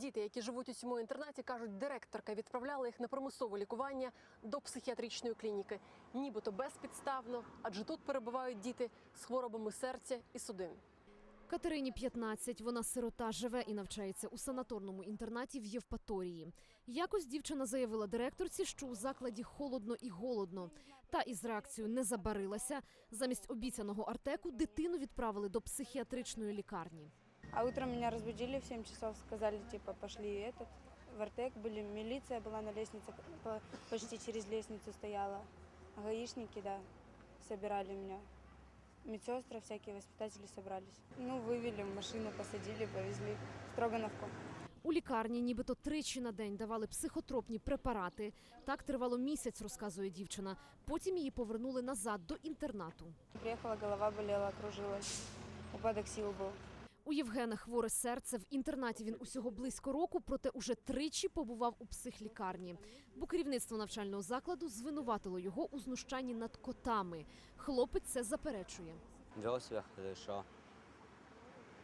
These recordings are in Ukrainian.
Діти, які живуть у цьому інтернаті, кажуть, директорка відправляла їх на примусове лікування до психіатричної клініки, нібито безпідставно, адже тут перебувають діти з хворобами серця і судин. Катерині 15, вона сирота, живе і навчається у санаторному інтернаті в Євпаторії. Якось дівчина заявила директорці, що у закладі холодно і голодно. Та із реакцією не забарилася. Замість обіцяного артеку дитину відправили до психіатричної лікарні. А утром меня разбудили в 7 часов, сказали, типа, пошли этот, в Артек были, милиция была на лестнице, по- почти через лестницу стояла. Гаишники, да, собирали меня. Медсестры, всякие воспитатели собрались. Ну, вывели в машину, посадили, повезли в Строгановку. У лікарні нібито тричі на день давали психотропні препарати. Так тривало місяць, розказує дівчина. Потім її повернули назад до інтернату. Приехала, голова болела, кружилась. Упадок сил был. У Євгена хворе серце. В інтернаті він усього близько року, проте уже тричі побував у психлікарні. Бо керівництво навчального закладу звинуватило його у знущанні над котами. Хлопець це заперечує. Вел себя хорошо.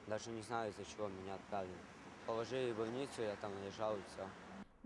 Даже не знаю, из-за чего меня отправили. Положили в больницу, я там лежал и все.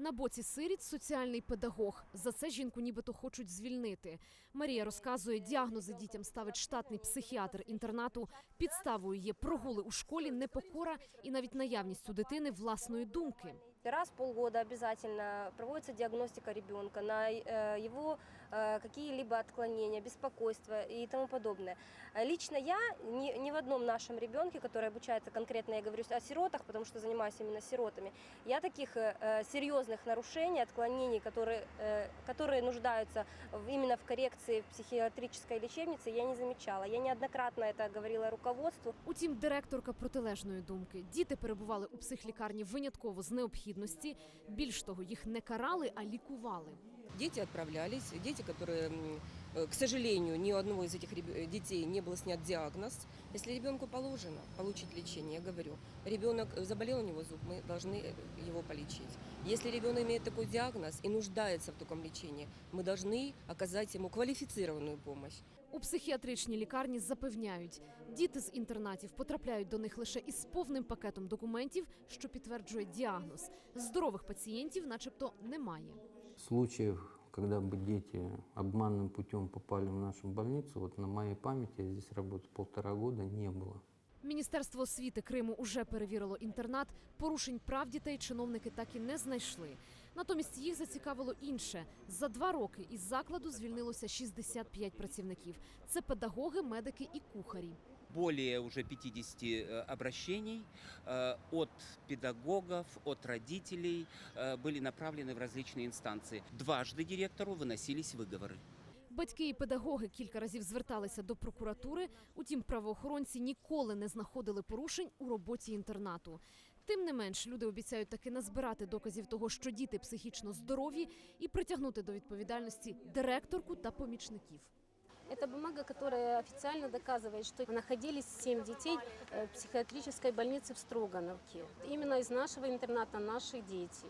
На боці сиріт соціальний педагог. За це жінку нібито хочуть звільнити. Марія розказує, діагнози дітям ставить штатний психіатр інтернату. Підставою є прогули у школі, непокора і навіть наявність у дитини власної думки. Раз в полгода обязательно проводится диагностика ребенка на э, его э, какие-либо отклонения, беспокойство и тому подобное. Э, Лично я ни, ни в одном нашем ребенке, который обучается конкретно, я говорю о сиротах, потому что занимаюсь именно сиротами, я таких э, э, серьезных нарушений, отклонений, которые, э, которые нуждаются в- именно в коррекции в психиатрической лечебнице, я не замечала. Я неоднократно это говорила руководству. Утім, директорка протилежної думки. Діти перебували у психлікарні винятково з необхідності. Більш того, їх не карали, а лікували. Дети отправлялись, дети, которые, м, э, к сожалению, ни у одного из этих реб- э, детей не был снят диагноз. Если ребенку положено получить лечение, я говорю, ребенок э, заболел у него зуб, мы должны э, его полечить. Если ребенок имеет такой диагноз и нуждается в таком лечении, мы должны оказать ему квалифицированную помощь. У психіатричній лікарні запевняють, діти з інтернатів потрапляють до них лише із повним пакетом документів, що підтверджує діагноз. Здорових пацієнтів, начебто, немає. Случаев, когда бы дети обманным путем попали в нашу больницу, вот на моей памяти, я здесь работаю полтора года, не было. Міністерство освіти Криму уже перевірило інтернат. Порушень прав дітей чиновники так і не знайшли. Натомість їх зацікавило інше. За два роки із закладу звільнилося 65 працівників. Це педагоги, медики і кухарі. более уже 50 э, обращений э, от педагогов, от родителей э, были направлены в различные инстанции. Дважды директору выносились выговоры. Батьки і педагоги кілька разів зверталися до прокуратури. Утім, правоохоронці ніколи не знаходили порушень у роботі інтернату. Тим не менш, люди обіцяють таки назбирати доказів того, що діти психічно здорові, і притягнути до відповідальності директорку та помічників. Это бумага, которая официально доказывает, что находились семь детей э, в психиатрической больнице в Строгановке. Именно из нашего интерната наши дети.